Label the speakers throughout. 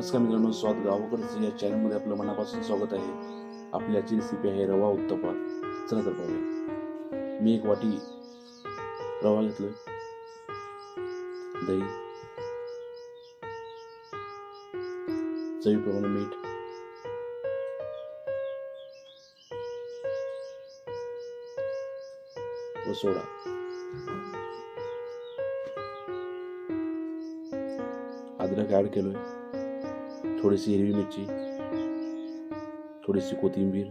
Speaker 1: नमस्कार मित्रांनो स्वाद गावाकडचं या चॅनलमध्ये आपलं मनापासून स्वागत आहे. आपल्याची रेसिपी आहे रवा उत्तपा चला तर पाहूया. मी एक वाटी रवा घेतलं दही. चवीप्रमाणे मीठ. व सोडा. अद्रक ॲड केलोय. थोडीशी हिरवी मिरची थोडीशी कोथिंबीर।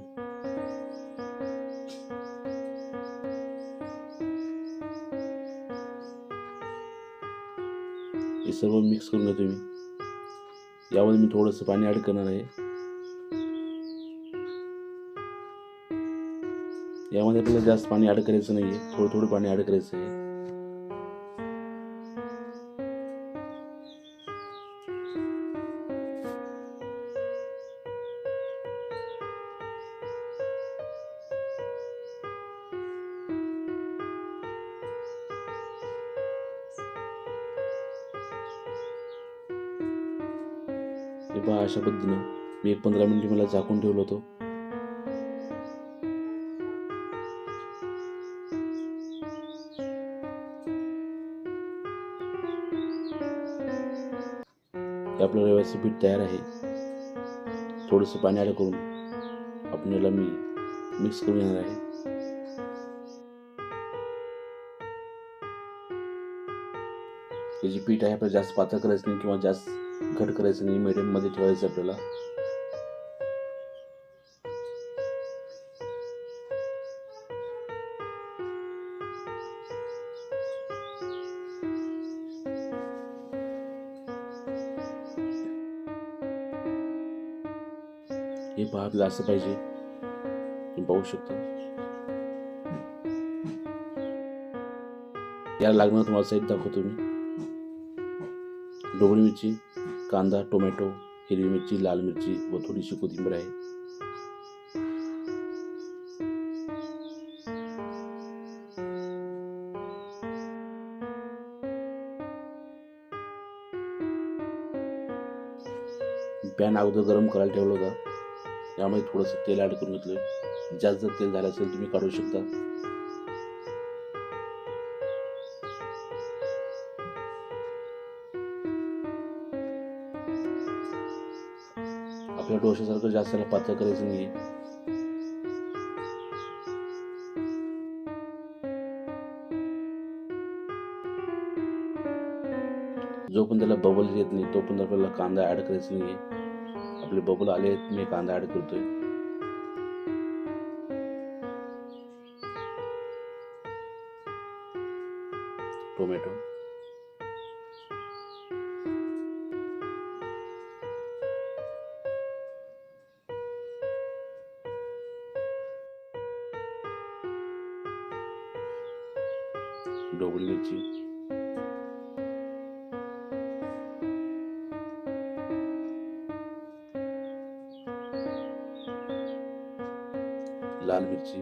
Speaker 1: हे सर्व मिक्स करून घेतो मी यामध्ये मी थोडंसं पाणी ॲड करणार आहे यामध्ये आपल्याला जास्त पाणी ॲड करायचं नाही आहे थोडं थोडं पाणी ॲड करायचं आहे हे पहा अशा पद्धतीनं मी एक पंधरा मिनिटे मला झाकून ठेवलं होतं. आपलं रव्याचं पीठ तयार आहे. थोडंसं पाणी ॲड करून आपण याला मी मिक्स करून येणार आहे. हे जे पीठ आहे आपल्याला जास्त पातळ करायचं नाही किंवा जास्त घट करायचं नाही मिडियममध्ये ठेवायचं आपल्याला. हे पहा आपल्याला असं पाहिजे. तुम्ही पाहू शकता. याला लागणार तुम्हाला साईड दाखवतो मी. ढोबळी मिरची कांदा टोमॅटो हिरवी मिरची लाल मिरची व थोडीशी कोथिंबीर आहे. पॅन अगोदर गरम करायला ठेवलं होतं. त्यामध्ये थोडंसं तेल ॲड करून घेतलं. जास्त जर तेल झालं असेल तुम्ही काढू शकता. आपल्या डोशासारखं जास्त त्याला पातळ करायचं नाही जो पण त्याला बबल येत नाही तो पण आपल्याला कांदा ऍड करायचा नाही आपले बबल आले आहेत मी कांदा ऍड करतोय. टोमॅटो ढोबळी मिरची लाल मिरची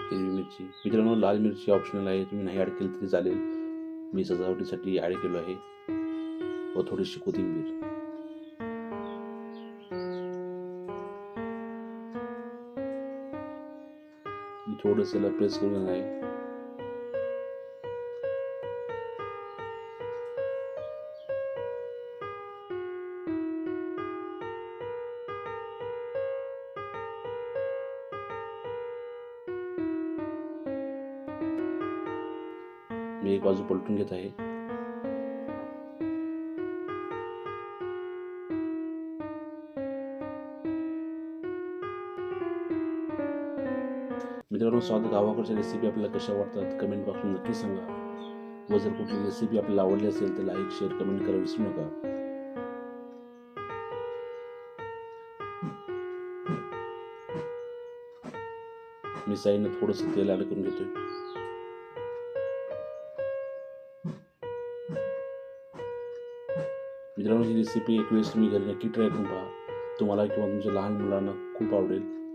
Speaker 1: हिरवी मिरची मित्रांनो लाल मिरची ऑप्शनल आहे तुम्ही नाही ॲड केली तरी चालेल मी सजावटीसाठी ॲड केलो आहे व थोडीशी कोथिंबीर थोडंसं प्रेस करून आहे मी एक बाजू पलटून घेत आहे मित्रांनो स्वागत गावाकडच्या रेसिपी आपल्याला कशा वाटतात? कमेंट बॉक्समध्ये नक्की सांगा. व जर कुठली रेसिपी आपल्याला आवडली असेल तर लाईक शेअर कमेंट करा विसरू नका. मी साईनं थोडंसं तेल ॲड करून घेतोय. मित्रांनो ही रेसिपी एक वेळेस तुम्ही घरी नक्की ट्राय करून पहा. तुम्हाला किंवा तुमच्या लहान मुलांना खूप आवडेल.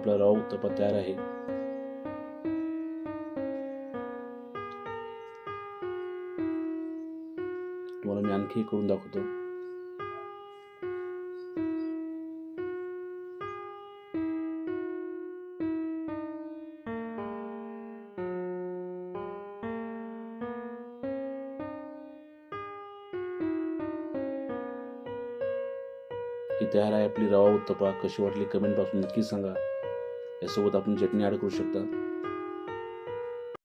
Speaker 1: आपला रवा उत्तपा तयार आहे. तुम्हाला मी आणखी करून दाखवतो. ही तयार आहे आपली रवा उत्तपा. कशी वाटली कमेंटपासून नक्की सांगा. यासोबत आपण चटणी ॲड करू शकता.